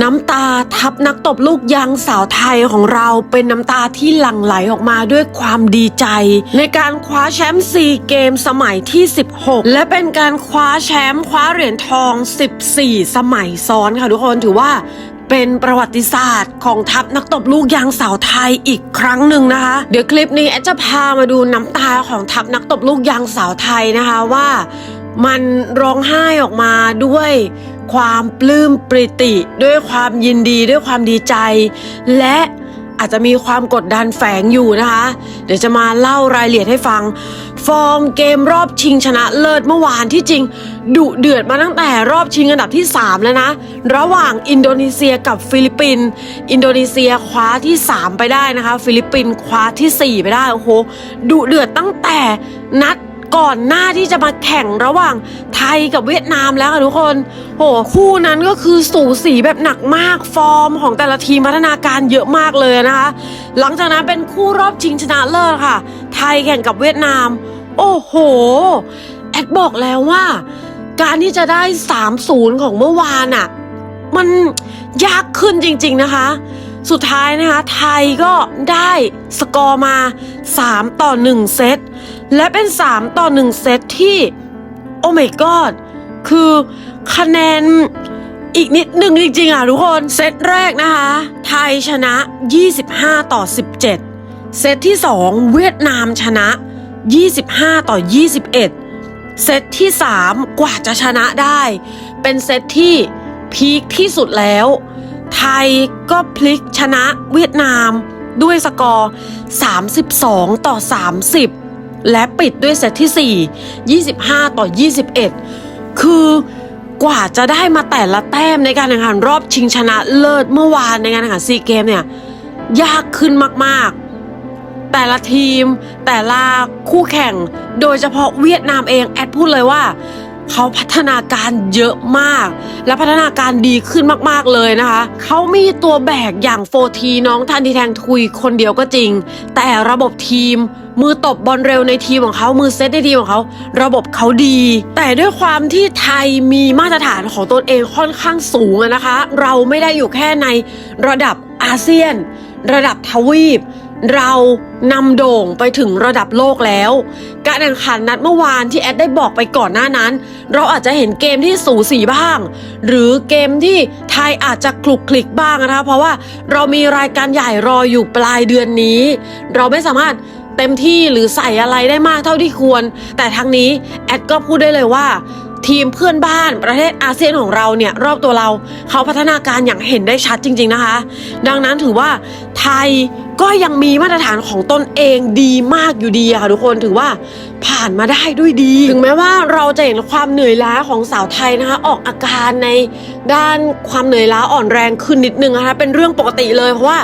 น้ำตาทับนักตบลูกยางสาวไทยของเราเป็นน้ำตาที่หลั่งไหลออกมาด้วยความดีใจ ในการคว้าแชมป์ซีเกมสมัยที่ 16 และเป็นการคว้าแชมป์คว้าเหรียญทอง 14 สมัยซ้อนค่ะทุกคนถือว่าเป็นประวัติศาสตร์ของทัพนักตบลูกยางสาวไทยอีกครั้งหนึ่งนะคะ เดี๋ยวคลิปนี้แอดจะพามาดูน้ำตาของทัพนักตบลูกยางสาวไทยนะคะว่า มันร้องไห้ออกมาด้วย ความปลื้มปริติ ด้วยความยินดีด้วยความดีใจ และอาจจะมีความกดดันแฝงอยู่นะคะ เดี๋ยวจะมาเล่ารายละเอียดให้ฟัง ฟอร์มเกมรอบชิงชนะเลิศเมื่อวานที่จริง ดุเดือดมาตั้งแต่รอบชิงอันดับที่ 3 แล้วนะ ระหว่างอินโดนีเซียกับฟิลิปปินส์อินโดนีเซียคว้าที่ 3 ไปได้นะคะ ฟิลิปปินส์คว้าทีสี่4 ไปได้โอ้โหดุเดือดตั้งแต่นัด ก่อนหน้าที่จะมาแข่งระหว่างไทยกับเวียดนามแล้วค่ะทุกคน โหคู่นั้นก็คือสูสีแบบหนักมากฟอร์มของแต่ละทีมพัฒนาการเยอะมากเลยนะคะ หลังจากนั้นเป็นคู่รอบชิงชนะเลิศค่ะ ไทยแข่งกับเวียดนาม โอ้โห แอดบอกแล้วว่า การที่จะได้ 3-0 ของเมื่อวานอะมันยากขึ้นจริง ๆนะคะสุดท้ายนะคะ ไทยก็ได้สกอร์มา 3 ต่อ 1 เซต และเป็น 3 ต่อ 1 เซตที่ โอ้ my god คือคะแนนอีกนิดหนึ่งจริงๆอะทุกคน เซตแรกนะคะ ไทยชนะ 25 ต่อ 17 เซตที่ 2 เวียดนามชนะ 25 ต่อ 21 เซตที่ 3 กว่าจะชนะได้ เป็นเซตที่พีคที่สุดแล้ว ไทยก็พลิกชนะเวียดนามด้วยสกอร์ 32 ต่อ 30 และปิดด้วยเซตที่ 4 25 ต่อ 21 คือกว่าจะได้มาแต่ละแต้มในการแข่งขันรอบชิงชนะเลิศเมื่อวานในการแข่งขันซีเกมเนี่ยยากขึ้นมากๆ แต่ละทีมแต่ละคู่แข่ง โดยเฉพาะเวียดนามเองแอดพูดเลยว่าเขาพัฒนาการเยอะมาก และพัฒนาการดีขึ้นมากๆเลยนะคะ เขามีตัวแบกอย่างโฟทีน้องทันทีแทงทุยคนเดียวก็จริง แต่ระบบทีม มือตบบอลเร็วในทีมของเขา มือเซตในทีของเขา ระบบเขาดี แต่ด้วยความที่ไทยมีมาตรฐานของตนเองค่อนข้างสูงนะคะ เราไม่ได้อยู่แค่ในระดับอาเซียน ระดับทวีป เรานำโด่งไปถึงระดับโลกแล้ว การแข่งขันนัดเมื่อวานที่แอดได้บอกไปก่อนหน้านั้น เราอาจจะเห็นเกมที่สูสีบ้าง หรือเกมที่ไทยอาจจะคลุกคลิกบ้างนะคะ เพราะว่าเรามีรายการใหญ่รออยู่ปลายเดือนนี้ เราไม่สามารถ เต็มที่หรือใส่อะไรได้มากเท่าที่ควร แต่ทั้งนี้แอดก็พูดได้เลยว่า ทีมเพื่อนบ้านประเทศอาเซียนของเราเนี่ยรอบตัวเราเขาพัฒนาการอย่างเห็นได้ชัดจริง ๆนะคะ ดังนั้นถือว่าไทยก็ยังมีมาตรฐานของตนเองดีมากอยู่ดีค่ะทุกคนถือว่าผ่านมาได้ด้วยดี ถึงแม้ว่าเราจะเห็นความเหนื่อยล้าของสาวไทยนะคะออกอาการในด้านความเหนื่อยล้าอ่อนแรงขึ้นนิดนึงนะคะเป็นเรื่องปกติเลยเพราะว่า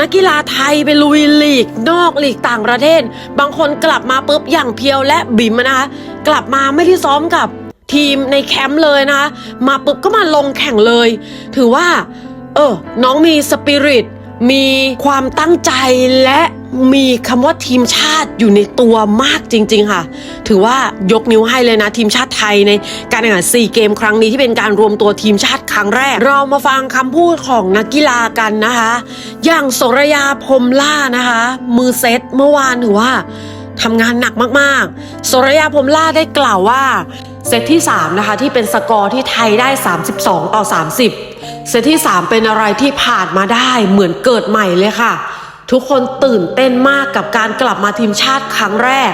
นักกีฬาไทยไปลุยลีก นอกลีกต่างประเทศ บางคนกลับมาปุ๊บอย่างเพียวและบิ๋มนะคะกลับมาไม่ได้ซ้อมกับ ทีมในแคมป์เลยนะคะ มาปุ๊บก็มาลงแข่งเลย ถือว่า เออ น้องมีสปิริต มีความตั้งใจและมีคำว่าทีมชาติอยู่ในตัวมากจริง ๆ ค่ะ ถือว่ายกนิ้วให้เลยนะ ทีมชาติไทยในการแข่งขันซีเกมครั้งนี้ที่เป็นการรวมตัวทีมชาติครั้งแรก เรามาฟังคำพูดของนักกีฬากันนะคะ อย่างสรยาพรมล่านะคะ มือเซตเมื่อวานถือว่าทำงานหนักมากๆสรยาพรมล่าได้กล่าวว่า เซตที่ 3 นะคะ ที่เป็นสกอร์ที่ไทยได้ 32 ต่อ 30 เซตที่ 3 เป็นอะไรที่ผ่านมาได้เหมือนเกิดใหม่เลยค่ะ ทุกคนตื่นเต้นมากกับการกลับมาทีมชาติครั้งแรก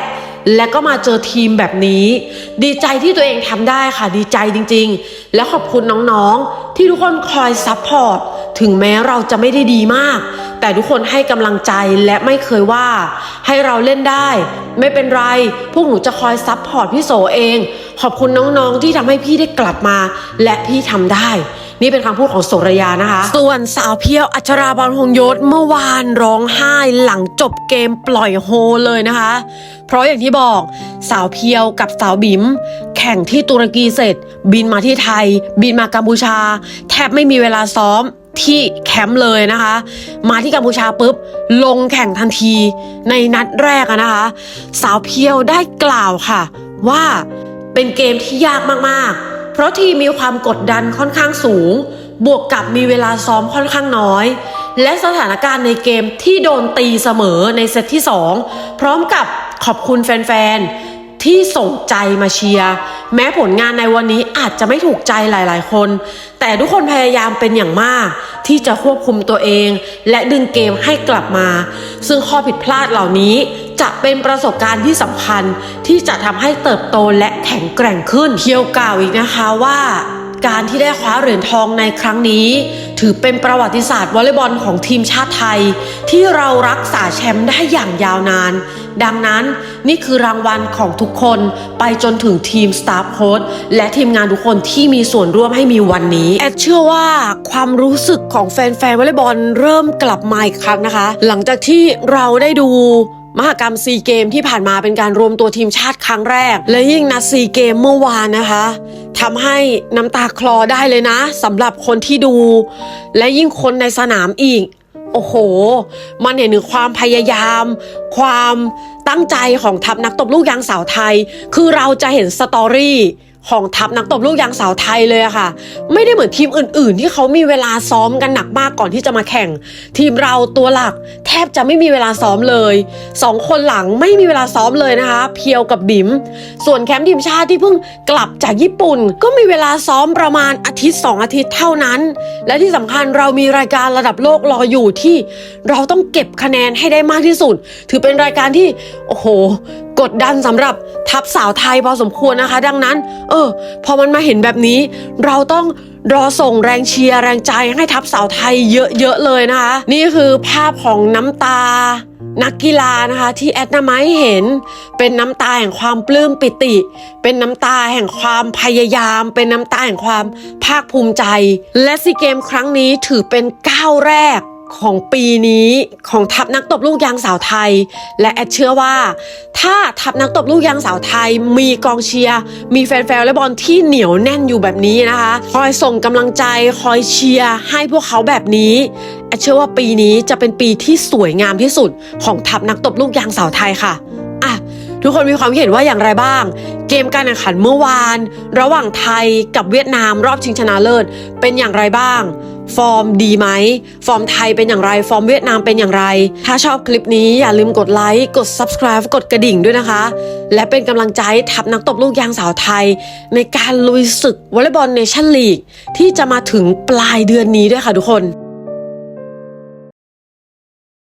และก็มาเจอทีมแบบนี้ ดีใจที่ตัวเองทำได้ค่ะดีใจจริง ๆ และขอบคุณน้องๆ ที่ทุกคนคอยซัพพอร์ต ถึงแม้เราจะไม่ได้ดีมาก แต่ทุกคนให้กำลังใจและไม่เคยว่า ให้เราเล่นได้ ไม่เป็นไร พวกหนูจะคอยซัพพอร์ตพี่โสเอง ขอบคุณน้องๆที่ทำให้พี่ได้กลับมา และพี่ทำได้ นี่เป็นคำพูดของโสรยานะคะ ส่วนสาวเพียวอัชราบอลหงยศเมื่อวานร้องไห้หลังจบเกมปล่อยโฮเลยนะคะ เพราะอย่างที่บอกสาวเพียวกับสาวบิมแข่งที่ตุรกีเสร็จ บินมาที่ไทย บินมากัมพูชา แทบไม่มีเวลาซ้อม ที่แคมป์เลยนะคะ มาที่กัมพูชาปุ๊บ ลงแข่งทันทีในนัดแรกนะคะ สาวเพียวได้กล่าวค่ะ ว่าเป็นเกมที่ยากมากๆ เพราะทีมมีความกดดันค่อนข้างสูง บวกกับมีเวลาซ้อมค่อนข้างน้อย และสถานการณ์ในเกมที่โดนตีเสมอในเซตที่ 2 พร้อมกับขอบคุณแฟนๆ ที่ส่งใจมาเชียร์แม้ผลงานในวันนี้อาจจะไม่ถูกใจหลาย ๆ คน แต่ทุกคนพยายามเป็นอย่างมาก ที่จะควบคุมตัวเอง และดึงเกมให้กลับมา ซึ่งข้อผิดพลาดเหล่านี้จะเป็นประสบการณ์ที่สำคัญ ที่จะทำให้เติบโตและแข็งแกร่งขึ้นเคียวกล่าวอีกนะคะว่า การที่ได้คว้าเหรียญทองในครั้งนี้ ถือเป็นประวัติศาสตร์วอลเลย์บอลของทีมชาติไทย ที่เรารักษาแชมป์ได้อย่างยาวนาน ดังนั้นนี่คือรางวัลของทุกคนไปจนถึงทีมสตาฟโค้ดและทีมงานทุกคนที่มีส่วนร่วมให้มีวันนี้ แอดเชื่อว่าความรู้สึกของแฟนๆวอลเลย์บอลเริ่มกลับมาอีกครั้งนะคะ หลังจากที่เราได้ดู มหกรรมซีเกมที่ผ่านมาเป็นการรวมตัวทีมชาติครั้งแรก และยิ่งนัดซีเกมเมื่อวานนะคะทำให้น้ำตาคลอได้เลยนะสำหรับคนที่ดู และยิ่งคนในสนามอีก โอ้โห มันเห็นถึงความพยายาม ความตั้งใจของทัพนักตบลูกยางสาวไทย คือเราจะเห็นสตอรี่ ของทัพนักตบลูกยางสาวไทยเลยอะค่ะ ไม่ได้เหมือนทีมอื่น ๆ ที่เขามีเวลาซ้อมกันหนักมากก่อนที่จะมาแข่ง ทีมเราตัวหลัก แทบจะไม่มีเวลาซ้อมเลยสองคนหลังไม่มีเวลาซ้อมเลยนะคะ เพียวกับบิม ส่วนแคมป์ทีมชาติที่เพิ่งกลับจากญี่ปุ่น ก็มีเวลาซ้อมประมาณอาทิตย์สองอาทิตย์เท่านั้น และที่สำคัญเรามีรายการระดับโลกรออยู่ที่ เราต้องเก็บคะแนนให้ได้มากที่สุด ถือเป็นรายการที่โอ้โห กดดันสำหรับทัพสาวไทยพอสมควรนะคะ ดังนั้น เออ พอมันมาเห็นแบบนี้ เราต้องรอส่งแรงเชียร์แรงใจให้ทัพสาวไทยเยอะๆเลยนะคะ นี่คือภาพของน้ำตานักกีฬานะคะที่แอดนาไม้เห็น เป็นน้ำตาแห่งความปลื้มปิติ เป็นน้ำตาแห่งความพยายาม เป็นน้ำตาแห่งความภาคภูมิใจ และซีเกมครั้งนี้ถือเป็นก้าวแรก ของปีนี้ของทัพนักตบลูกยางสาวไทย และแอดเชื่อว่า ถ้าทัพนักตบลูกยางสาวไทย มีกองเชียร์มีแฟนๆและบอลที่เหนียวแน่นอยู่แบบนี้นะคะคอยส่งกำลังใจคอยเชียร์ให้พวกเขาแบบนี้แอดเชื่อว่าปีนี้จะเป็นปีที่สวยงามที่สุดของทัพนักตบลูกยางสาวไทยค่ะอะทุกคนมีความคิดเห็นว่าอย่างไรบ้าง เกมการแข่งขันเมื่อวาน ระหว่างไทยกับเวียดนามรอบชิงชนะเลิศเป็นอย่างไรบ้าง ฟอร์มดีไหม ฟอร์มไทยเป็นอย่างไร ฟอร์มเวียดนามเป็นอย่างไร ถ้าชอบคลิปนี้อย่าลืมกดไลค์ กด subscribe กดกระดิ่งด้วยนะคะ และเป็นกำลังใจทัพนักตบลูกยางสาวไทย ในการลุยศึกวอลเลย์บอลเนชั่นลีกที่จะมาถึงปลายเดือนนี้ด้วยค่ะทุกคน